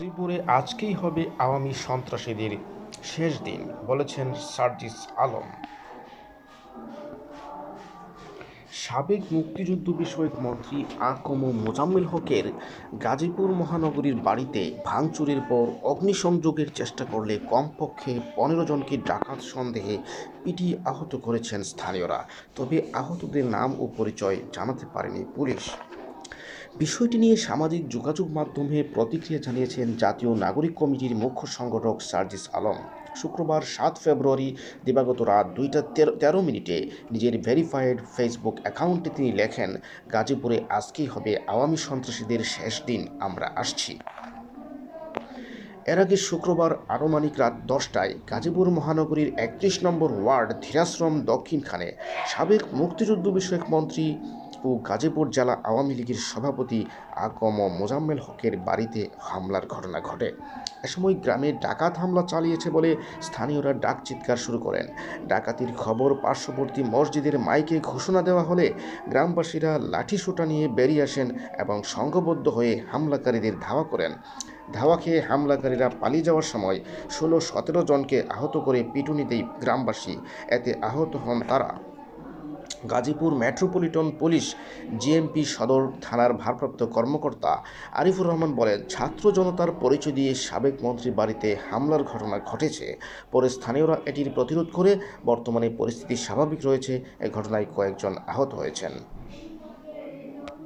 গাজীপুরে আজকেই হবে আওয়ামী সন্ত্রাসীদের শেষ দিন, বলেছেন সার্জিস আলম। সাবেক মুক্তিযুদ্ধ বিষয়ক মন্ত্রী আকম মোজাম্মেল হকের গাজীপুর মহানগরীর বাড়িতে ভাঙচুরের পর অগ্নিসংযোগের চেষ্টা করলে কমপক্ষে পনেরো জনকে ডাকাত সন্দেহে পিটিয়ে আহত করেছেন স্থানীয়রা। তবে আহতদের নাম ও পরিচয় জানাতে পারেনি পুলিশ। বিষয়টি নিয়ে সামাজিক যোগাযোগ মাধ্যমে প্রতিক্রিয়া জানিয়েছেন জাতীয় নাগরিক কমিটির মুখ্য সংগঠক সার্জিস আলম। শুক্রবার সাত ফেব্রুয়ারি দিবাগত রাত দুইটা তেরো মিনিটে নিজের ভেরিফাইড ফেসবুক অ্যাকাউন্টে তিনি লেখেন, গাজীপুরে আজকেই হবে আওয়ামী সন্ত্রাসীদের শেষ দিন, আমরা আসছি। এর আগে শুক্রবার আনুমানিক রাত দশটায় গাজীপুর মহানগরীর একত্রিশ নম্বর ওয়ার্ড ধীরাশ্রম দক্ষিণখানে সাবেক মুক্তিযুদ্ধ বিষয়ক মন্ত্রী ও গাজীপুর জেলা আওয়ামী লীগের সভাপতি আকম মোজাম্মেল হকের বাড়িতে হামলার ঘটনা ঘটে। এ সময় গ্রামে ডাকাত হামলা চালিয়েছে বলে স্থানীয়রা ডাক চিৎকার শুরু করেন। ডাকাতির খবর পার্শ্ববর্তী মসজিদের মাইকে ঘোষণা দেওয়া হলে গ্রামবাসীরা লাঠিসোঁটা নিয়ে বেরিয়ে আসেন এবং সংঘবদ্ধ হয়ে হামলাকারীদের ধাওয়া করেন। ধাওয়া খেয়ে হামলাকারীরা পালিয়ে যাওয়ার সময় ষোলো সতেরো জনকে আহত করে পিটুনি গ্রামবাসী। এতে আহত হন তারা। গাজীপুর মেট্রোপলিটন পুলিশ, জিএমপি সদর থানার ভারপ্রাপ্ত কর্মকর্তা আরিফুর রহমান বলেন, ছাত্র জনতার পরিচয় দিয়ে সাবেক মন্ত্রী বাড়িতে হামলার ঘটনা ঘটেছে। পরে স্থানীয়রা এটির প্রতিরোধ করে বর্তমানে পরিস্থিতি স্বাভাবিক রয়েছে। এ ঘটনায় কয়েকজন আহত হয়েছেন।